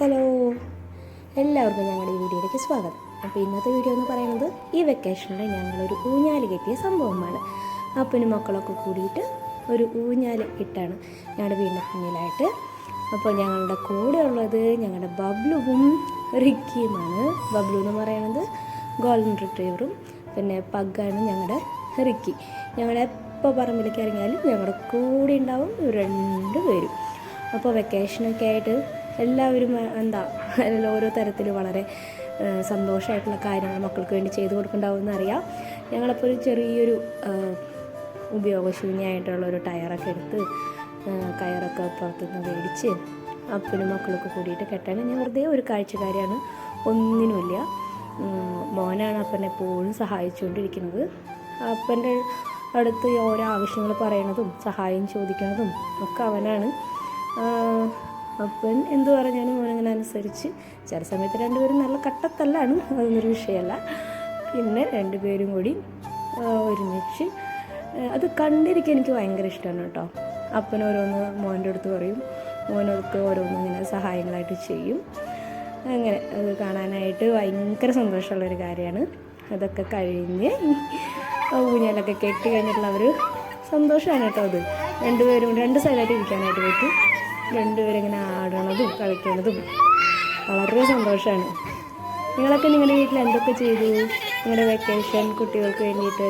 Hello. എല്ലാവർക്കും ഞങ്ങളുടെ ഈ വീഡിയോയിലേക്ക് സ്വാഗതം. അപ്പോൾ ഇന്നത്തെ വീഡിയോ എന്ന് പറയുന്നത് ഈ വെക്കേഷനിൽ ഞങ്ങളൊരു ഊഞ്ഞാൽ കെട്ടിയ സംഭവമാണ്. അപ്പനും മക്കളൊക്കെ കൂടിയിട്ട് ഒരു ഊഞ്ഞാൽ ഇട്ടാണ് ഞങ്ങളുടെ വീടിന്റെ പിന്നിലായിട്ട് അപ്പോൾ ഞങ്ങളുടെ കൂടെ ഉള്ളത് ഞങ്ങളുടെ ബബ്ലുവും റിക്കിയുമാണ് ബബ്ലു എന്ന് പറയുന്നത് ഗോൾഡൻ റിട്രീവറും പിന്നെ പഗ്ഗാണ് ഞങ്ങളുടെ റിക്കി. ഞങ്ങളുടെ എപ്പോൾ പറമ്പിലേക്ക് ഇറങ്ങിയാലും ഞങ്ങളുടെ കൂടെ ഉണ്ടാവും രണ്ട് പേരും അപ്പോൾ വെക്കേഷനൊക്കെ ആയിട്ട് എല്ലാവരും എന്താ അതിൽ ഓരോ തരത്തിൽ വളരെ സന്തോഷമായിട്ടുള്ള കാര്യങ്ങൾ മക്കൾക്ക് വേണ്ടി ചെയ്തു കൊടുക്കുന്നുണ്ടാവുമെന്ന് അറിയാം ഞങ്ങളപ്പോൾ ഒരു ചെറിയൊരു ഉപയോഗശൂന്യമായിട്ടുള്ള ഒരു ടയറൊക്കെ എടുത്ത് കയറൊക്കെ പുറത്തുനിന്ന് മേടിച്ച് അപ്പനും മക്കളൊക്കെ കൂടിയിട്ട് കെട്ടാൻ. ഞാൻ വെറുതെ ഒരു കാഴ്ചക്കാരിയാണ് ഒന്നിനുമില്ല. മോനാണ് അപ്പനെ എപ്പോഴും സഹായിച്ചുകൊണ്ടിരിക്കുന്നത്. അപ്പന്റെ അടുത്ത് ഓരോ ആവശ്യങ്ങൾ പറയണതും സഹായം ചോദിക്കുന്നതും ഒക്കെ അവനാണ്. അപ്പൻ എന്ത് പറഞ്ഞാലും മോനങ്ങനെ അനുസരിച്ച് ചില സമയത്ത് രണ്ടുപേരും നല്ല കട്ടത്തല്ലാണ്. അതൊന്നൊരു വിഷയമല്ല. പിന്നെ രണ്ടുപേരും കൂടി ഒരുമിച്ച് അത് കണ്ടിരിക്കാൻ എനിക്ക് ഭയങ്കര ഇഷ്ടമാണ് കേട്ടോ. അപ്പൻ ഓരോന്ന് മോന്റെ അടുത്ത് പറയും. മോനടുത്ത് ഓരോന്ന് ഇങ്ങനെ സഹായങ്ങളായിട്ട് ചെയ്യും. അങ്ങനെ അത് കാണാനായിട്ട് ഭയങ്കര സന്തോഷമുള്ളൊരു കാര്യമാണ്. അതൊക്കെ കഴിഞ്ഞ് ഊഞ്ഞാലൊക്കെ കെട്ടി കഴിഞ്ഞിട്ടുള്ള ഒരു സന്തോഷമാണ് കേട്ടോ അത്. രണ്ടുപേരും രണ്ട് സൈഡായിട്ട് ഇരിക്കാനായിട്ട് പറ്റും. രണ്ടുപേരും ഇങ്ങനെ ആടണതും കളിക്കണതും വളരെ സന്തോഷമാണ് നിങ്ങളൊക്കെ നിങ്ങളുടെ വീട്ടിൽ എന്തൊക്കെ ചെയ്തു? നിങ്ങളുടെ വെക്കേഷൻ കുട്ടികൾക്ക് വേണ്ടിയിട്ട്?